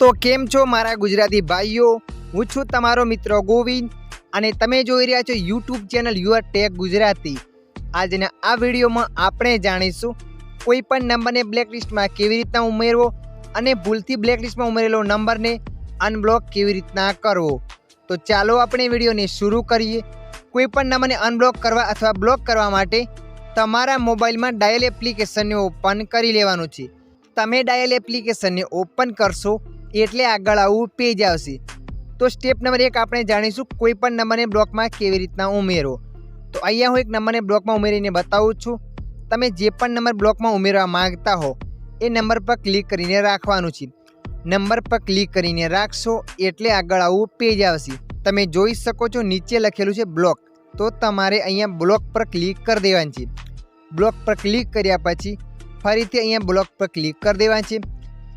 તો કેમ છો મારા ગુજરાતી ભાઈઓ? હું છું તમારો મિત્ર ગોવિંદ અને તમે જોઈ રહ્યા છો YouTube channel UR tech Gujarati. આજના આ વિડીયોમાં આપણે જાણીશું કોઈ પણ નંબરને બ્લેકલિસ્ટમાં કેવી રીતના ઉમેરવો અને ભૂલથી બ્લેકલિસ્ટમાં ઉમેરેલો નંબરને અનબ્લોક કેવી રીતના કરવો. તો ચાલો આપણે વિડીયોને શરૂ કરીએ. કોઈ પણ નંબરને અનબ્લોક કરવા અથવા બ્લોક કરવા માટે તમારા મોબાઈલમાં ડાયલ એપ્લિકેશનને ઓપન કરી લેવાનું છે. તમે ડાયલ એપ્લિકેશનને ઓપન કરશો એટલે આગળ આવું પેજ આવશે. તો સ્ટેપ નંબર એક આપણે જાણીશું કોઈ પણ નંબરને બ્લોકમાં કેવી રીતના ઉમેરો તો અહીંયા હું એક નંબરને બ્લોકમાં ઉમેરીને બતાવું છું. તમે જે પણ નંબર બ્લોકમાં ઉમેરવા માગતા હો, એ નંબર પર ક્લિક કરીને રાખવાનું છે. નંબર પર ક્લિક કરીને રાખશો એટલે આગળ આવું પેજ આવશે. તમે જોઈ શકો છો નીચે લખેલું છે બ્લોક તો તમારે અહીંયા બ્લોક પર ક્લિક કરી દેવાની છે. બ્લોક પર ક્લિક કર્યા પછી ફરીથી અહીંયા બ્લોક પર ક્લિક કરી દેવાનું છે.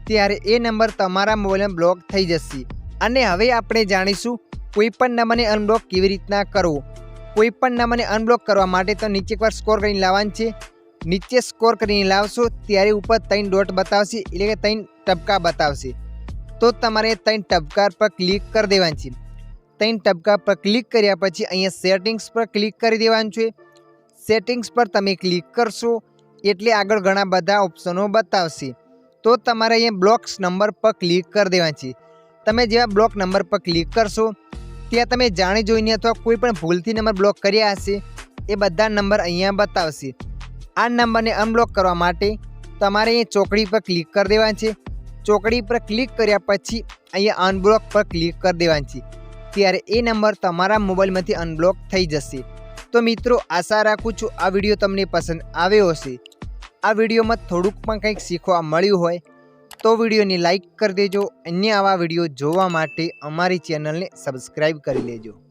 ત્યારે એ નંબર તમારા મોબાઈલમાં બ્લોક થઈ જશે. અને હવે આપણે જાણીશું કોઈ પણ નંબરને અનબ્લોક કેવી રીતના કરવો. કોઈપણ નંબરને અનબ્લોક કરવા માટે તો નીચે એકવાર સ્કોર કરીને લાવવાનું છે. નીચે સ્કોર કરીને લાવશો ત્યારે ઉપર ત્રણ ડોટ બતાવશે, એટલે કે ત્રણ ટપકા બતાવશે. તો તમારે ત્રણ ટપકા પર ક્લિક કરી દેવાનું છે. ત્રણ ટપકા પર ક્લિક કર્યા પછી અહીંયા સેટિંગ્સ પર ક્લિક કરી દેવાનું છે. સેટિંગ્સ પર તમે ક્લિક કરશો એટલે આગળ ઘણા બધા ઓપ્શનો બતાવશે. તો તમારે અહીંયા બ્લોક્સ નંબર પર ક્લિક કરી દેવાનું છે. તમે જેવા બ્લોક નંબર પર ક્લિક કરશો, ત્યાં તમે જાણી જોઈને અથવા કોઈ પણ ભૂલથી નંબર બ્લોક કર્યા હશે, એ બધા નંબર અહીંયા બતાવશે. આ નંબરને અનબ્લોક કરવા માટે તમારે અહીંયા ચોકડી પર ક્લિક કરી દેવાની છે. ચોકડી પર ક્લિક કર્યા પછી અહીંયા અનબ્લોક પર ક્લિક કરી દેવાની છે. ત્યારે એ નંબર તમારા મોબાઈલમાંથી અનબ્લોક થઈ જશે. તો મિત્રો, આશા રાખું છું આ વીડિયો તમને પસંદ આવ્યો હશે. આ વિડીયોમાં થોડુંક પણ કંઈક શીખવા મળ્યું હોય, તો વિડીયોને લાઈક કરી દેજો. અન્ય આવા વીડિયો જોવા માટે અમારી ચેનલને સબસ્ક્રાઈબ કરી લેજો.